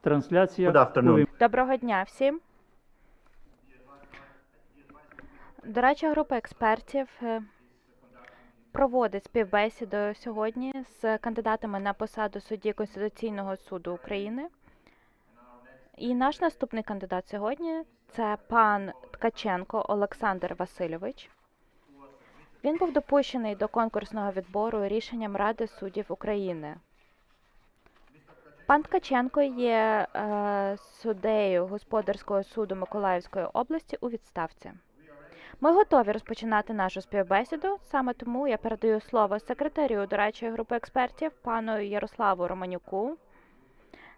Трансляція. Good afternoon. Доброго дня всім. Дорадча група експертів е, проводить співбесіду сьогодні з кандидатами на посаду судді Конституційного суду України. І наш наступний кандидат сьогодні це пан Ткаченко Олександр Васильович. Він був допущений до конкурсного відбору рішенням Ради суддів України. Пан Ткаченко є е, суддею господарського суду Миколаївської області у відставці. Ми готові розпочинати нашу співбесіду. Саме тому я передаю слово секретарю дорадчої групи експертів пану Ярославу Романюку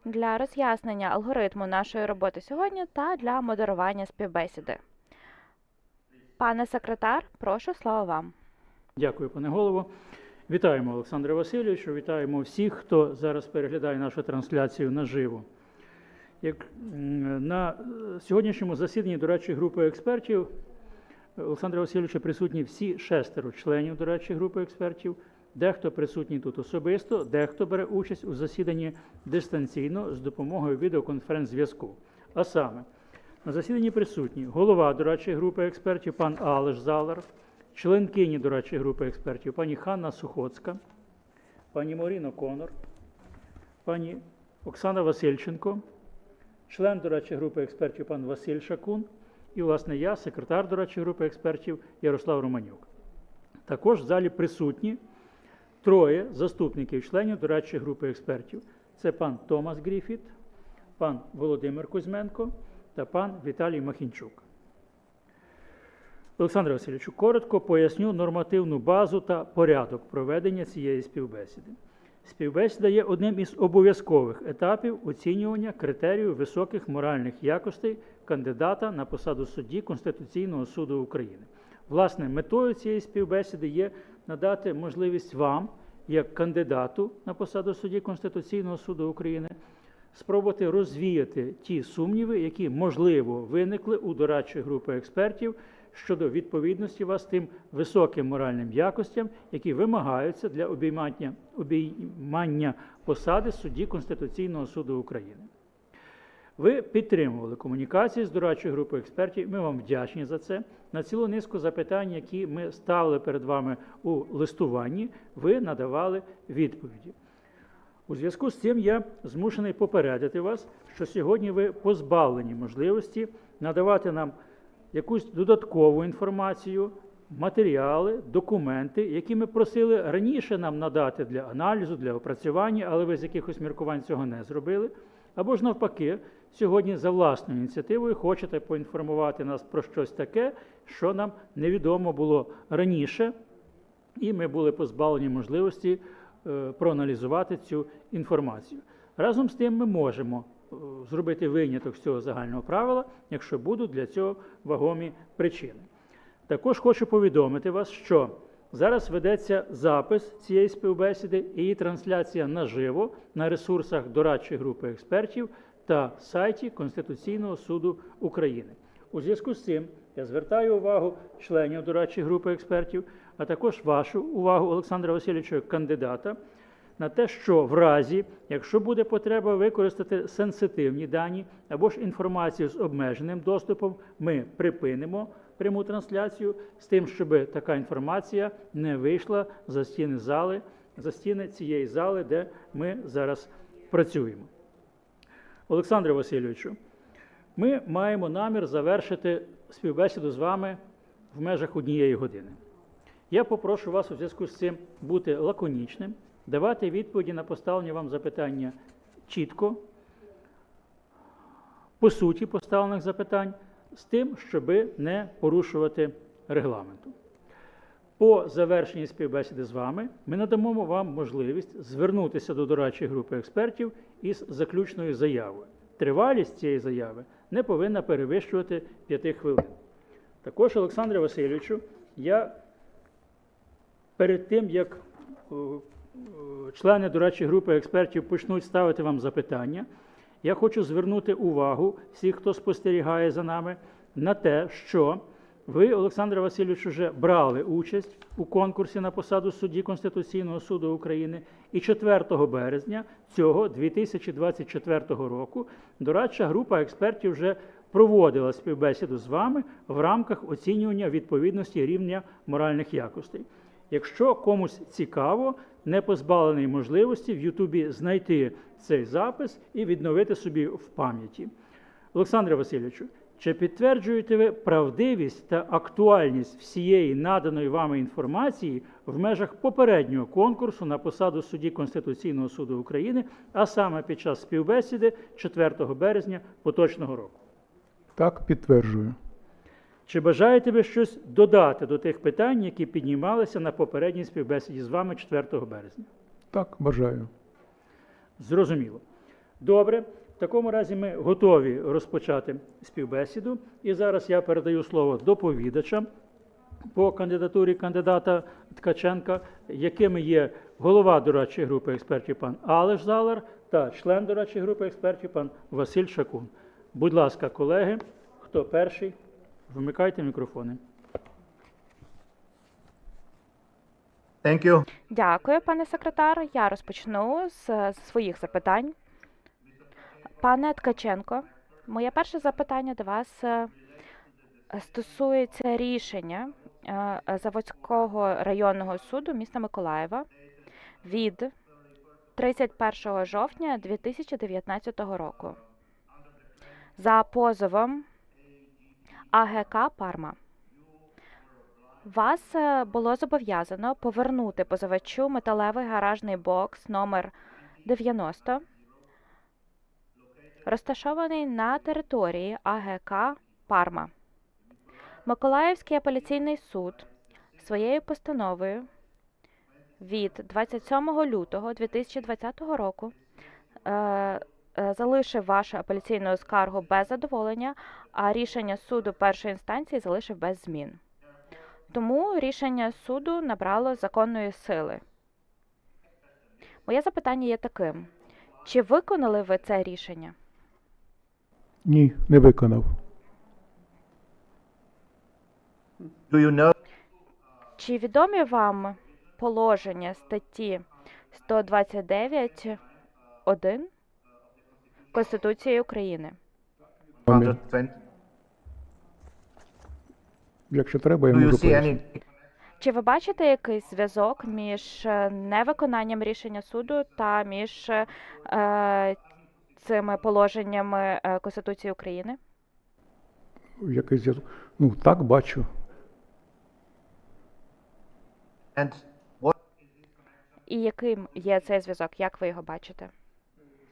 для роз'яснення алгоритму нашої роботи сьогодні та для модерування співбесіди. Пане секретар, прошу слово вам. Дякую, пане голово. Вітаємо Олександра Васильовича, вітаємо всіх, хто зараз переглядає нашу трансляцію наживо. Як на сьогоднішньому засіданні дорадчої групи експертів Олександра Васильовича присутні всі шестеро членів дорадчої групи експертів. Дехто присутній тут особисто, дехто бере участь у засіданні дистанційно з допомогою відеоконференц-зв'язку. А саме, на засіданні присутні голова дорадчої групи експертів пан Алеш Залар, членкині дорадчої групи експертів пані Ханна Сухоцька, пані Моріно Конор, пані Оксана Васильченко, член дорадчої групи експертів пан Василь Шакун і, власне, я, секретар дорадчої групи експертів Ярослав Романюк. Також в залі присутні троє заступників членів дорадчої групи експертів. Це пан Томас Гріфіт, пан Володимир Кузьменко та пан Віталій Махінчук. Олександр Васильовичу, коротко поясню нормативну базу та порядок проведення цієї співбесіди. Співбесіда є одним із обов'язкових етапів оцінювання критерію високих моральних якостей кандидата на посаду судді Конституційного суду України. Власне, метою цієї співбесіди є надати можливість вам, як кандидату на посаду судді Конституційного суду України, спробувати розвіяти ті сумніви, які можливо виникли у дорадчої групи експертів щодо відповідності вас тим високим моральним якостям, які вимагаються для обіймання, обіймання посади судді Конституційного суду України. Ви підтримували комунікації з дорадчою групою експертів. Ми вам вдячні за це. На цілу низку запитань, які ми ставили перед вами у листуванні, ви надавали відповіді. У зв'язку з цим я змушений попередити вас, що сьогодні ви позбавлені можливості надавати нам якусь додаткову інформацію, матеріали, документи, які ми просили раніше нам надати для аналізу, для опрацювання, але ви з якихось міркувань цього не зробили. Або ж навпаки, сьогодні за власною ініціативою хочете поінформувати нас про щось таке, що нам невідомо було раніше, і ми були позбавлені можливості е, проаналізувати цю інформацію. Разом з тим, ми можемо зробити виняток з цього загального правила, якщо будуть для цього вагомі причини. Також хочу повідомити вас, що зараз ведеться запис цієї співбесіди і її трансляція наживо на ресурсах дорадчої групи експертів та сайті Конституційного суду України. У зв'язку з цим я звертаю увагу членів дорадчої групи експертів, а також вашу увагу Олександра Васильовича кандидата на те, що в разі, якщо буде потреба використати сенситивні дані або ж інформацію з обмеженим доступом, ми припинимо пряму трансляцію з тим, щоб така інформація не вийшла за стіни зали, за стіни цієї зали, де ми зараз працюємо. Олександре Васильовичу, ми маємо намір завершити співбесіду з вами в межах однієї години. Я попрошу вас у зв'язку з цим бути лаконічним, давати відповіді на поставлені вам запитання чітко, по суті поставлених запитань, з тим, щоб не порушувати регламенту. По завершенні співбесіди з вами ми надамо вам можливість звернутися до дорадчої групи експертів із заключною заявою. Тривалість цієї заяви не повинна перевищувати 5 хвилин. Також, Олександре Васильовичу, я перед тим, як члени дорадчої групи експертів почнуть ставити вам запитання, я хочу звернути увагу всіх, хто спостерігає за нами, на те, що Ви, Олександр Васильович, вже брали участь у конкурсі на посаду судді Конституційного суду України. І 4 березня цього 2024 року дорадча група експертів вже проводила співбесіду з вами в рамках оцінювання відповідності рівня моральних якостей. Якщо комусь цікаво, не позбавлений можливості в Ютубі знайти цей запис і відновити собі в пам'яті. Олександре Васильовичу, чи підтверджуєте ви правдивість та актуальність всієї наданої вами інформації в межах попереднього конкурсу на посаду судді Конституційного суду України, а саме під час співбесіди 4 березня поточного року? Так, підтверджую. Чи бажаєте ви щось додати до тих питань, які піднімалися на попередній співбесіді з вами 4 березня? Так, бажаю. Зрозуміло. Добре. В такому разі ми готові розпочати співбесіду. І зараз я передаю слово доповідачам по кандидатурі кандидата Ткаченка, якими є голова дорадчої групи експертів пан Алеш Залар та член дорадчої групи експертів пан Василь Шакун. Будь ласка, колеги, хто перший? Вмикайте мікрофони. Thank you. Дякую, пане секретар. Я розпочну з своїх запитань. Пане Ткаченко, моє перше запитання до вас е, стосується рішення е, Заводського районного суду міста Миколаєва від 31 жовтня 2019 року за позовом АГК Парма. Вас е, було зобов'язано повернути позивачу металевий гаражний бокс номер 90, розташований на території АГК Парма. Миколаївський апеляційний суд своєю постановою від 27 лютого 2020 року е, залишив вашу апеляційну скаргу без задоволення, а рішення суду першої інстанції залишив без змін. Тому рішення суду набрало законної сили. Моє запитання є таким: чи виконали ви це рішення? Ні, не виконав. Do you know Чи відомі вам положення статті 129.1 Конституції України? 120? Якщо треба, я Do you можу see пояснити. any Чи ви бачите якийсь зв'язок між е, невиконанням рішення суду та між е, цими положеннями е, Конституції України? Якийсь зв'язок. Ну, так бачу. and what І яким є цей зв'язок? Як ви його бачите?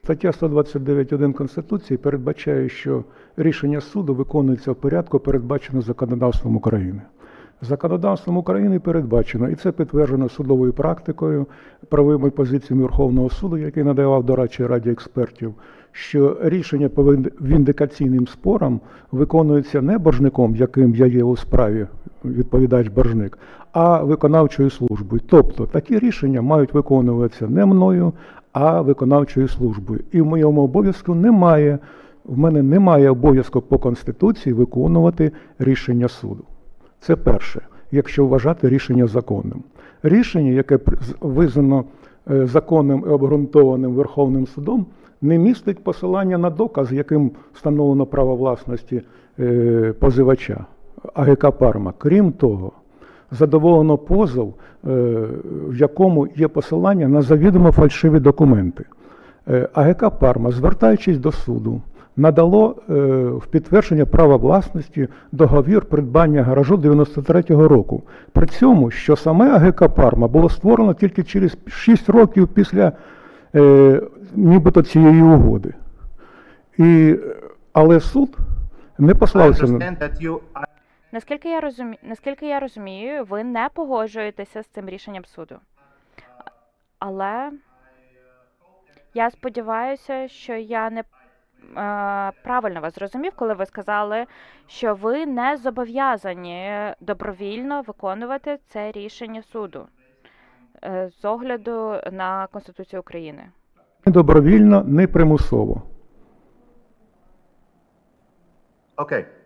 Стаття 129.1 Конституції передбачає, що рішення суду виконується в порядку, передбачено законодавством України. Законодавством України передбачено, і це підтверджено судовою практикою, правовими позиціями Верховного суду, який надавав дорадчій раді експертів, що рішення по віндикаційним спорам виконується не боржником, яким я є у справі, відповідач-боржник, а виконавчою службою. Тобто такі рішення мають виконуватися не мною, а виконавчою службою. І в моєму обов'язку немає, в мене немає обов'язку по Конституції виконувати рішення суду. Це перше, якщо вважати рішення законним. Рішення, яке визнано е, законним і обґрунтованим Верховним судом, не містить посилання на доказ, яким встановлено право власності е, позивача АГК Парма. Крім того, задоволено позов, е, в якому є посилання на завідомо фальшиві документи. Е, АГК Парма, звертаючись до суду, надало е, в підтвердження права власності договір придбання гаражу 93-го року. При цьому, що саме АГК Парма було створено тільки через 6 років після нібито цієї угоди. І, але суд не послався на. Наскільки я розумію, наскільки я розумію, ви не погоджуєтеся з цим рішенням суду. Але я сподіваюся, що я не е, правильно вас зрозумів, коли ви сказали, що ви не зобов'язані добровільно виконувати це рішення суду е, з огляду на Конституцію України. Ні добровільно, не примусово. okay.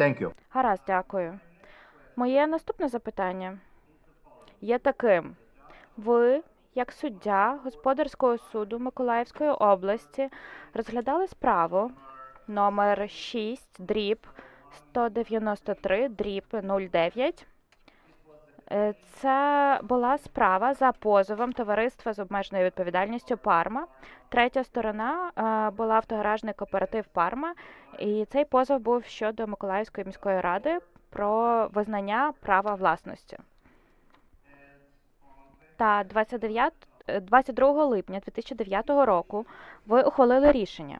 Thank you. Гаразд, дякую. Моє наступне запитання є таким: ви, як суддя Господарського суду Миколаївської області, розглядали справу номер 6 дріб 193 дріб 09. Е, Це була справа за позовом товариства з обмеженою відповідальністю Парма. Третя сторона е, була автогаражний кооператив Парма, і цей позов був щодо Миколаївської міської ради про визнання права власності. Та 29, е, 22 липня 2009 року ви ухвалили рішення,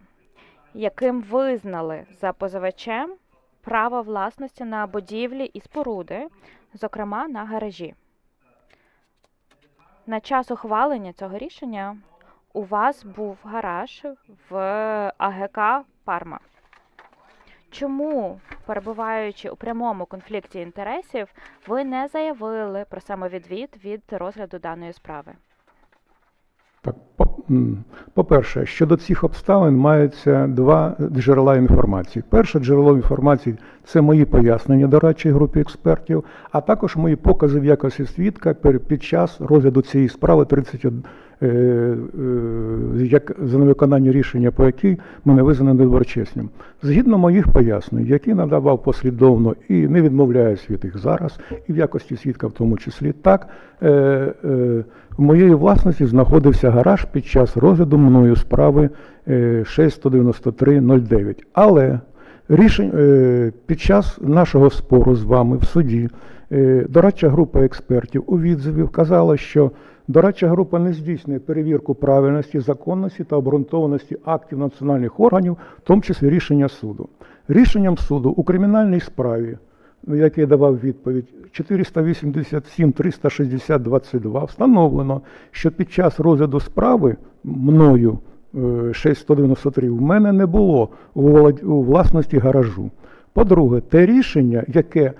яким визнали за позивачем право власності на будівлі і споруди, зокрема на гаражі. На час ухвалення цього рішення у вас був гараж в АГК Парма. Чому, перебуваючи у прямому конфлікті інтересів, ви не заявили про самовідвід від розгляду даної справи? Так, по-перше, щодо цих обставин маються два джерела інформації. Перше джерело інформації це мої пояснення до дорадчій групі експертів, а також мої покази в якості свідка під час розгляду цієї справи 31, е, е, як за невиконання рішення, по якій мене визнано недоброчесним. Згідно моїх пояснень, які надавав послідовно і не відмовляюсь від їх зараз, і в якості свідка в тому числі, так е, е, в моєї власності знаходився гараж під час розгляду мною справи е, 619309. Але рішень, е, під час нашого спору з вами в суді е, дорадча група експертів у відзиві вказала, що дорадча група не здійснює перевірку правильності, законності та обґрунтованості актів національних органів, в тому числі рішення суду. Рішенням суду у кримінальній справі ну, як я давав відповідь, 487 360 22 встановлено, що під час розгляду справи мною е, 6193 в мене не було у власності гаражу. По-друге, те рішення, яке е,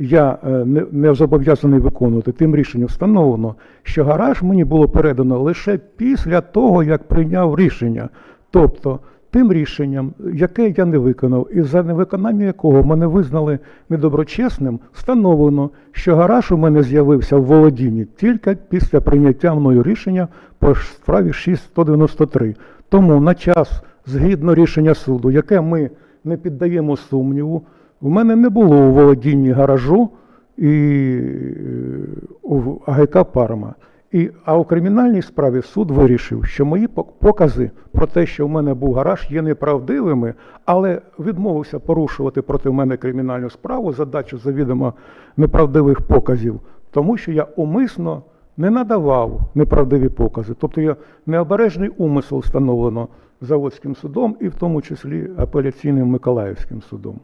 я е, не зобов'язаний виконувати, тим рішенням встановлено, що гараж мені було передано лише після того, як прийняв рішення. Тобто тим рішенням, яке я не виконав, і за невиконання якого мене визнали недоброчесним, встановлено, що гараж у мене з'явився в володінні тільки після прийняття мною рішення по справі 6193. Тому на час, згідно рішення суду, яке ми не піддаємо сумніву, в мене не було у володінні гаражу і е, у АГК Парма. І, а у кримінальній справі суд вирішив, що мої пок- покази про те, що в мене був гараж, є неправдивими, але відмовився порушувати проти мене кримінальну справу, задачу завідомо неправдивих показів, тому що я умисно не надавав неправдиві покази. Тобто я необережний умисел встановлено Заводським судом і в тому числі апеляційним Миколаївським судом.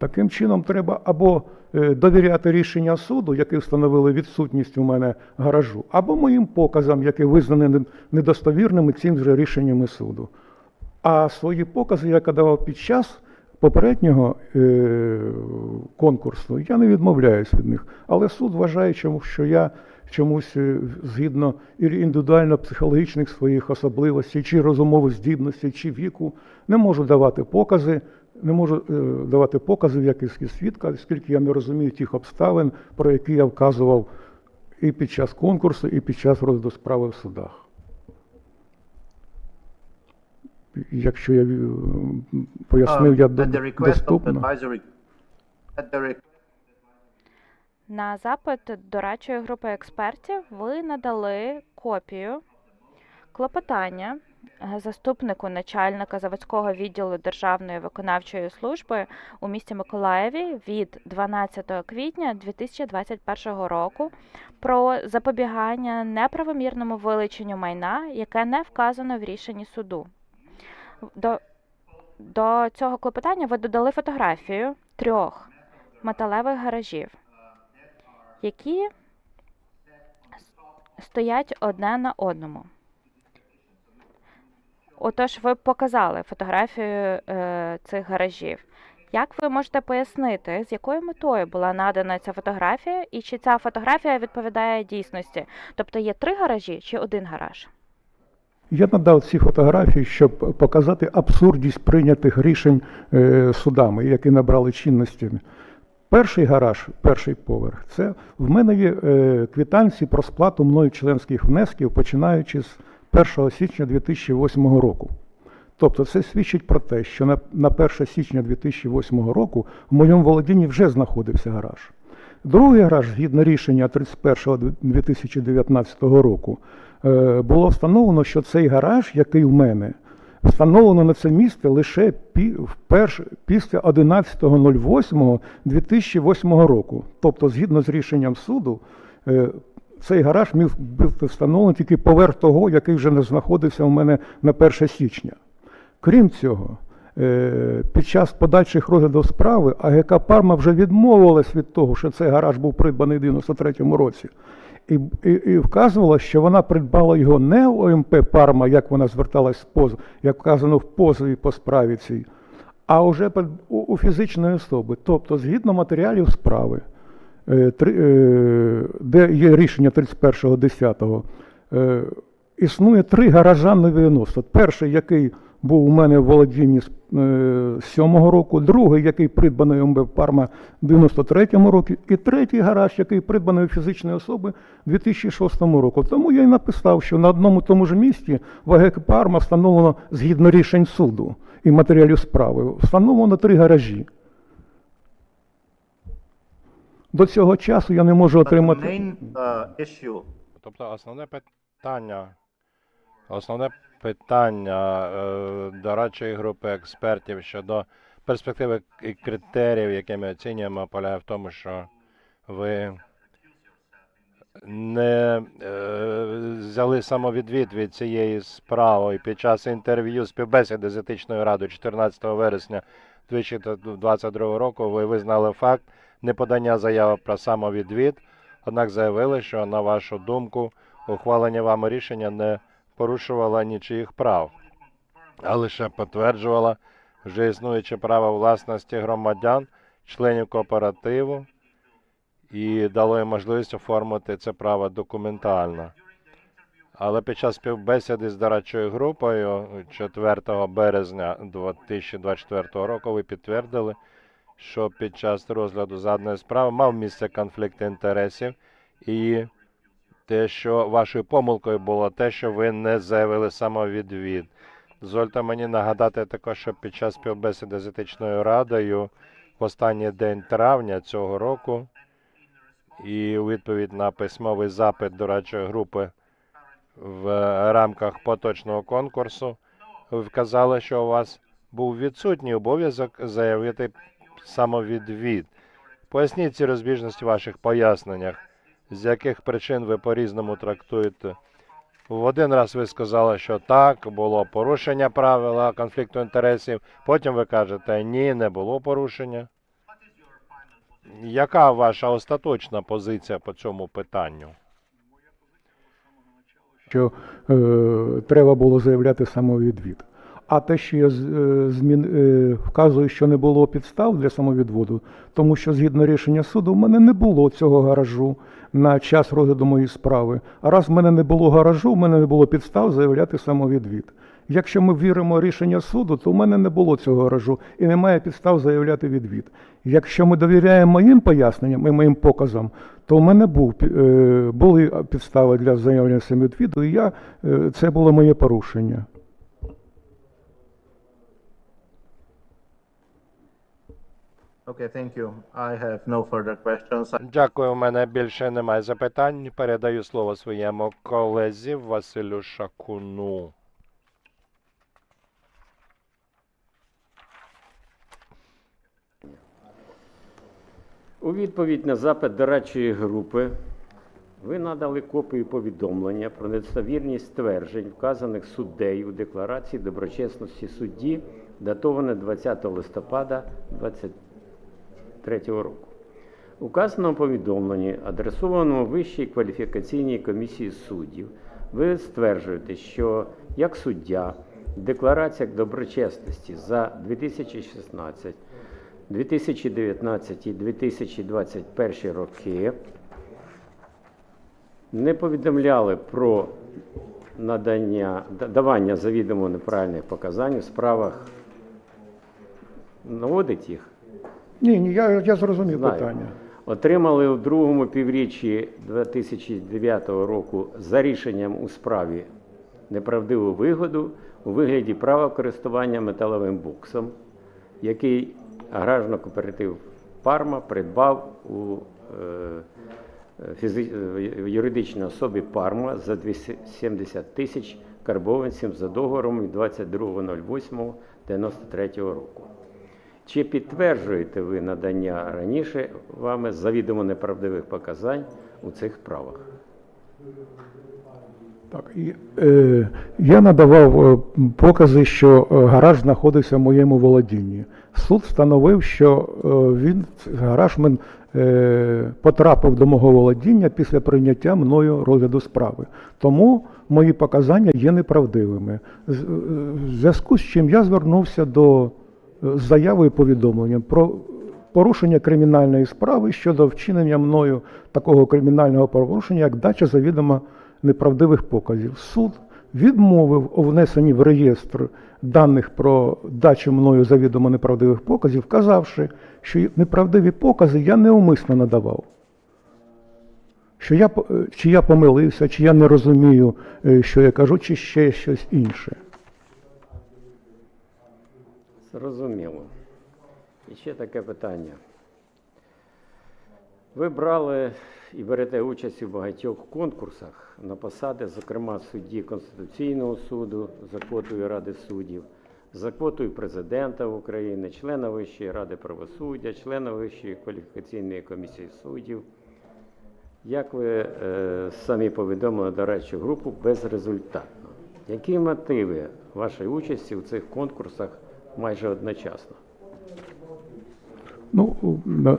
Таким чином, треба або е, довіряти рішення суду, яке встановили відсутність у мене гаражу, або моїм показам, які визнані недостовірними цим же рішеннями суду. А свої покази, які давав під час попереднього е, конкурсу, я не відмовляюсь від них. Але суд вважає, що я чомусь е, згідно індивідуально-психологічних своїх особливостей, чи розумових здібностей, чи віку, не можу давати покази, не можу е, давати покази в якості свідка, оскільки я не розумію тих обставин, про які я вказував і під час конкурсу, і під час розгляду справи в судах. Якщо я е, пояснив, я the request доступно. На запит дорадчої групи експертів ви надали копію клопотання заступнику начальника заводського відділу Державної виконавчої служби у місті Миколаєві від 12 квітня 2021 року про запобігання неправомірному вилученню майна, яке не вказано в рішенні суду. До, до цього клопотання ви додали фотографію трьох металевих гаражів які стоять одне на одному. Отож, ви показали фотографію е, цих гаражів. Як ви можете пояснити, з якою метою була надана ця фотографія, і чи ця фотографія відповідає дійсності? Тобто є три гаражі чи один гараж? Я надав ці фотографії, щоб показати абсурдність прийнятих рішень е, судами, які набрали чинності. Перший гараж, перший поверх, це в мене квитанції про сплату мною членських внесків, починаючи з 1 січня 2008 року. Тобто це свідчить про те, що на, на 1 січня 2008 року в моєму володінні вже знаходився гараж. Другий гараж, згідно рішення 31.2019 року, е, було встановлено, що цей гараж, який в мене, встановлено на це місце лише вперше, після 11.08.2008 року. Тобто, згідно з рішенням суду, е, цей гараж міг бути встановлений тільки поверх того, який вже не знаходився у мене на 1 січня. Крім цього, е, під час подальших розглядів справи АГК Парма вже відмовилась від того, що цей гараж був придбаний в 93-му році. І, і, і вказувала, що вона придбала його не у ОМП Парма, як вона зверталась з позов, як вказано в позові по справі цій, а вже у, у фізичної особи. Тобто, згідно матеріалів справи, е, три- е, де є рішення 31.10, е, існує три гаража на 90. Перший, який був у мене в володінні з е, 7-го року, другий, який придбаний МБ Парма в 93-му році, і третій гараж, який придбаний у фізичної особи в 2006 року. Тому я й написав, що на одному тому ж місці в АГК Парма встановлено згідно рішень суду і матеріалів справи, встановлено три гаражі. До цього часу я не можу отримати. main issue Тобто основне питання, основне питання е, дорадчої групи експертів щодо перспективи і критеріїв, які ми оцінюємо, полягає в тому, що ви не е, взяли самовідвід від цієї справи. Під час інтерв'ю співбесіди з етичною радою 14 вересня 2022 року ви визнали факт неподання заяви про самовідвід, однак заявили, що на вашу думку ухвалення вами рішення не порушувало нічиїх прав, а лише підтверджувало вже існуюче право власності громадян, членів кооперативу і дало їм можливість оформити це право документально. Але під час співбесіди з дорадчою групою 4 березня 2024 року ви підтвердили, що під час розгляду заданої справи мав місце конфлікт інтересів, і те, що вашою помилкою було те, що ви не заявили самовідвід. Дозвольте мені нагадати також, що під час співбесіди з етичною радою в останній день травня цього року і у відповідь на письмовий запит дорадчої групи в рамках поточного конкурсу ви вказали, що у вас був відсутній обов'язок заявити самовідвід. Поясніть ці розбіжності в ваших поясненнях, з яких причин ви по-різному трактуєте. В один раз ви сказали, що так, було порушення правила конфлікту інтересів. Потім ви кажете, ні, не було порушення. Яка ваша остаточна позиція по цьому питанню? що е, треба було заявляти самовідвід. А те, що я е, змін, е, вказую, що не було підстав для самовідводу, тому що згідно рішення суду в мене не було цього гаражу на час розгляду моєї справи. А раз в мене не було гаражу, в мене не було підстав заявляти самовідвід. Якщо ми віримо рішення суду, то в мене не було цього гаражу і немає підстав заявляти відвід. Якщо ми довіряємо моїм поясненням і моїм показам, то в мене був, е, були підстави для заявлення самовідвіду, і я, е, це було моє порушення. Okay, thank you. I have no further questions. Дякую, у мене більше немає запитань. Передаю слово своєму колезі Василю Шакуну. У відповідь на запит дорадчої групи ви надали копію повідомлення про недостовірність стверджень, вказаних суддею у декларації доброчесності судді, датоване 20 листопада 2023 року. У вказаному повідомленні, адресованому Вищій кваліфікаційній комісії суддів, ви стверджуєте, що як суддя в деклараціях доброчесності за 2016 2019 і 2021 роки не повідомляли про надання, давання завідомо неправильних показань у справах наводить їх? Ні, ні, я, я зрозумів Знаю. питання. Отримали у другому півріччі 2009 року за рішенням у справі неправдиву вигоду у вигляді права користування металовим боксом, який аграрно кооператив Парма придбав у е, фізи... е, юридичній особі Парма за 270 тисяч карбованців за договором від 22.08.93 року. Чи підтверджуєте ви надання раніше вами завідомо неправдивих показань у цих правах? Так, і, е, я надавав е, покази, що е, гараж знаходився в моєму володінні. Суд встановив, що е, він, гараж мен, е, потрапив до мого володіння після прийняття мною розгляду справи. Тому мої показання є неправдивими. З- В зв'язку з чим я звернувся до з заявою повідомленням про порушення кримінальної справи щодо вчинення мною такого кримінального правопорушення, як дача завідомо неправдивих показів. Суд відмовив у внесенні в реєстр даних про дачу мною завідомо неправдивих показів, вказавши, що неправдиві покази я неумисно надавав. Що я, е, чи я помилився, чи я не розумію, е, що я кажу, чи ще щось інше. Зрозуміло. І ще таке питання. Ви брали і берете участь у багатьох конкурсах на посади, зокрема судді Конституційного суду за квотою Ради суддів, за квотою президента України, члена Вищої ради правосуддя, члена Вищої кваліфікаційної комісії суддів. Як ви е, самі повідомили дорадчу групу безрезультатно? Які мотиви вашої участі у цих конкурсах майже одночасно? Ну,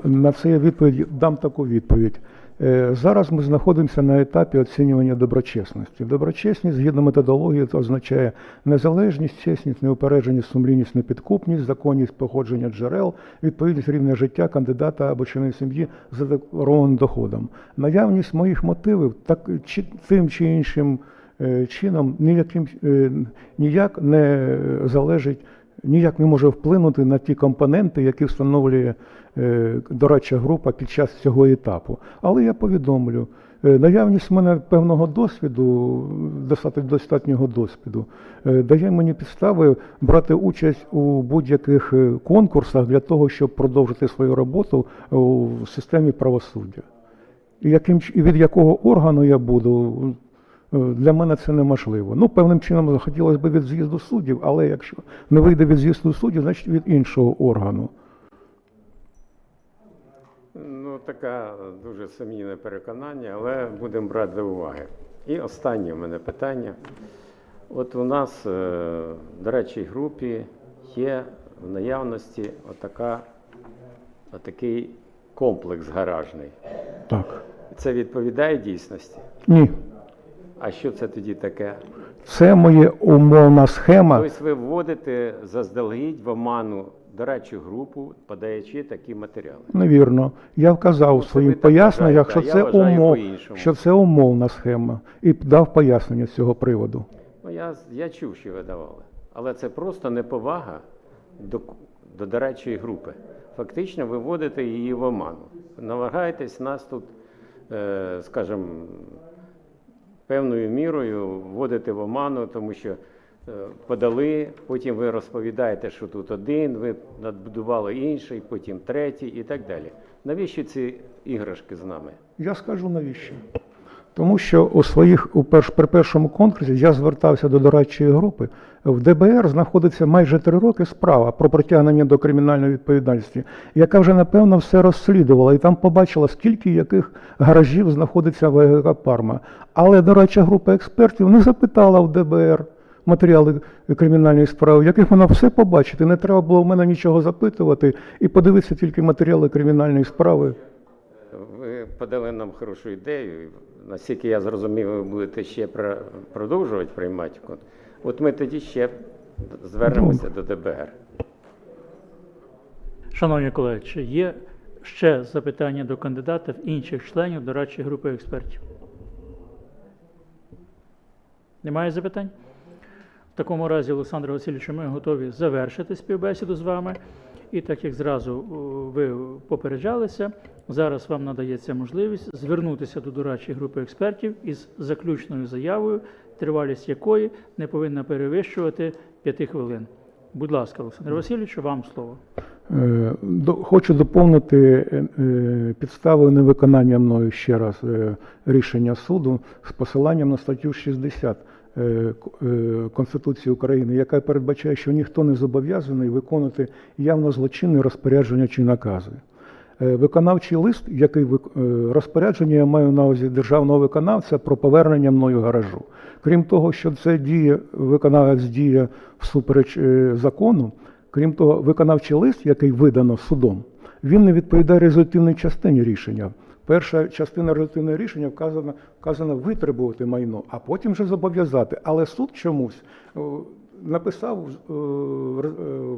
на, це я відповідь дам таку відповідь. Е, Зараз ми знаходимося на етапі оцінювання доброчесності. Доброчесність, згідно методології, це означає незалежність, чесність, неупередженість, сумлінність, непідкупність, законність походження джерел, відповідність рівня життя кандидата або члени сім'ї з задекларованим доходом. Наявність моїх мотивів так, чи, тим чи іншим е, чином ніяким, е, ніяк не залежить ніяк не може вплинути на ті компоненти, які встановлює е, дорадча група під час цього етапу. Але я повідомлю, е, наявність в мене певного досвіду, достатньо достатнього досвіду, е, дає мені підстави брати участь у будь-яких конкурсах для того, щоб продовжити свою роботу у системі правосуддя. І, яким, і від якого органу я буду, для мене це неможливо. Ну, певним чином хотілося б від з'їзду суддів, але якщо не вийде від з'їзду суддів, значить від іншого органу. Ну, таке дуже сумнівне переконання, але будемо брати до уваги. І останнє в мене питання. От у нас е, в дорадчій групі є в наявності отака, отакий комплекс гаражний. Так. Це відповідає дійсності? Ні. А що це тоді таке? Це моє умовна схема. Тобто ви вводите заздалегідь в оману дорадчу групу, подаючи такі матеріали. Невірно. Я вказав у Ну, своїм поясненнях, що це умов, що це умовна схема, і дав пояснення з цього приводу. Ну, я, я чув, що ви давали. Але це просто неповага до, до дорадчої групи. Фактично, ви вводите її в оману. Намагаєтесь нас тут, е, скажімо, певною мірою вводити в оману, тому що е, подали, потім ви розповідаєте, що тут один, ви надбудували інший, потім третій і так далі. Навіщо ці іграшки з нами? Я скажу навіщо. Тому що у своїх у перш, при першому конкурсі я звертався до дорадчої групи. В ДБР знаходиться майже три роки справа про притягнення до кримінальної відповідальності, яка вже напевно все розслідувала і там побачила, скільки яких гаражів знаходиться в ЕГК Парма. Але дорадча група експертів не запитала в ДБР матеріали кримінальної справи, в яких вона все побачити. Не треба було в мене нічого запитувати і подивитися тільки матеріали кримінальної справи. Подали нам хорошу ідею. Наскільки я зрозумів, ви будете ще продовжувати приймати. От ми тоді ще звернемося до ДБР. Шановні колеги, чи є ще запитання до кандидата в інших членів дорадчої групи експертів? Немає запитань? В такому разі, Олександр Васильович, ми готові завершити співбесіду з вами. І так як зразу ви попереджалися, зараз вам надається можливість звернутися до дорадчої групи експертів із заключною заявою, тривалість якої не повинна перевищувати 5 хвилин. Будь ласка, Олександр Васильович, вам слово. Е, Хочу доповнити е, е, підставою невиконання мною ще раз е, рішення суду з посиланням на статтю 60 е, К- е, Конституції України, яка передбачає, що ніхто не зобов'язаний виконувати явно злочинні розпорядження чи накази. Е, Виконавчий лист, який е, розпорядження я маю на увазі державного виконавця про повернення мною гаражу. Крім того, що це діє, виконавець діє всупереч е, закону, крім того, виконавчий лист, який видано судом, він не відповідає результативній частині рішення. Перша частина результативного рішення вказана, вказана витребувати майно, а потім вже зобов'язати. Але суд чомусь е, написав е, е,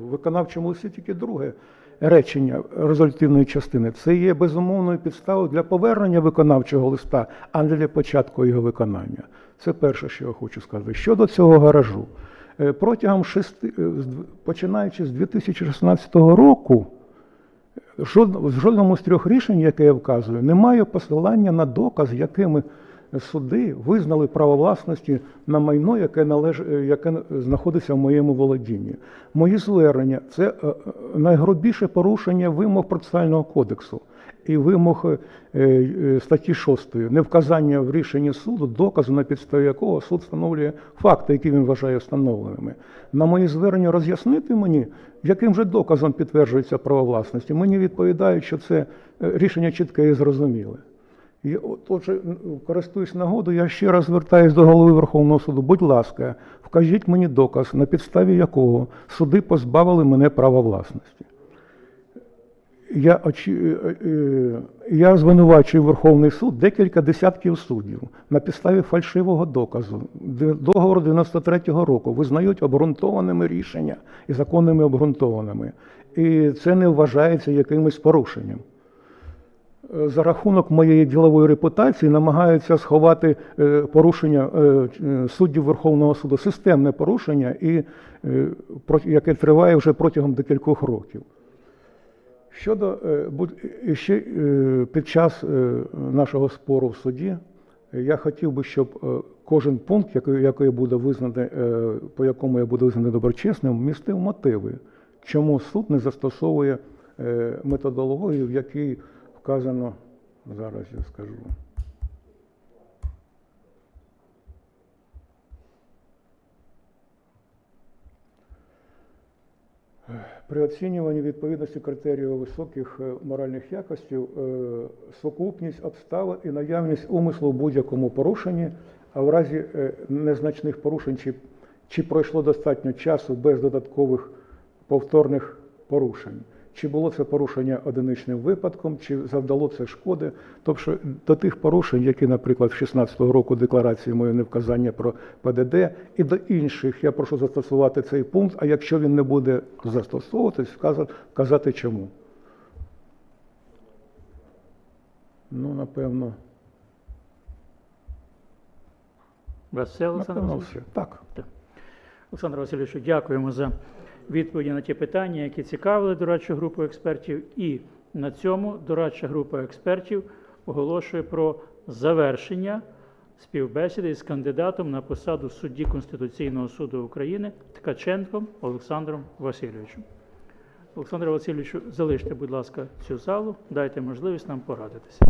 виконавчому листі тільки друге речення результативної частини. Це є безумовною підставою для повернення виконавчого листа, а не для початку його виконання. Це перше, що я хочу сказати. Щодо цього гаражу, протягом шести, починаючи з 2016 року, в жодному з трьох рішень, яке я вказую, немає посилання на доказ, якими суди визнали право власності на майно, яке належ... яке знаходиться в моєму володінні. Мої звернення це е, е, найгрубіше порушення вимог процесуального кодексу і вимог е, е, статті 6, невказання в рішенні суду доказу, на підставі якого суд встановлює факти, які він вважає встановленими. На мої звернення роз'яснити мені, яким же доказом підтверджується право власності, мені відповідають, що це е, рішення чітке і зрозуміле. І отже, користуюсь нагодою, я ще раз звертаюся до голови Верховного суду. Будь ласка, вкажіть мені доказ, на підставі якого суди позбавили мене права власності. Я, е, е, я звинувачую Верховний суд декілька десятків суддів на підставі фальшивого доказу. Договору 93-го року визнають обґрунтованими рішення і законними обґрунтованими. І це не вважається якимось порушенням. Е, За рахунок моєї ділової репутації намагаються сховати порушення суддів Верховного суду, системне порушення, і, яке триває вже протягом декількох років. Щодо е, і ще е, під час е, нашого спору в суді, е, я хотів би, щоб е, кожен пункт, який, буде визнаний, е, по якому я буду визнаний доброчесним, містив мотиви, чому суд не застосовує е, методологію, в якій вказано, зараз я скажу. При оцінюванні відповідності критерію високих е, моральних якостей е, сукупність обставин і наявність умислу в будь-якому порушенні, а в разі е, незначних порушень, чи, чи пройшло достатньо часу без додаткових повторних порушень. Чи було це порушення одиничним випадком, чи завдало це шкоди. Тобто до тих порушень, які, наприклад, в 16 року декларації моє невказання про ПДД, і до інших я прошу застосувати цей пункт, а якщо він не буде застосовуватись, вказати, чому. Ну, напевно, вас все, Олександр Васильович? все. Так. Олександр Васильовичу, дякуємо за відповіді на ті питання, які цікавили дорадчу групу експертів. І на цьому дорадча група експертів оголошує про завершення співбесіди із кандидатом на посаду судді Конституційного суду України Ткаченком Олександром Васильовичем. Олександр Васильовичу, залиште, будь ласка, цю залу, дайте можливість нам порадитися.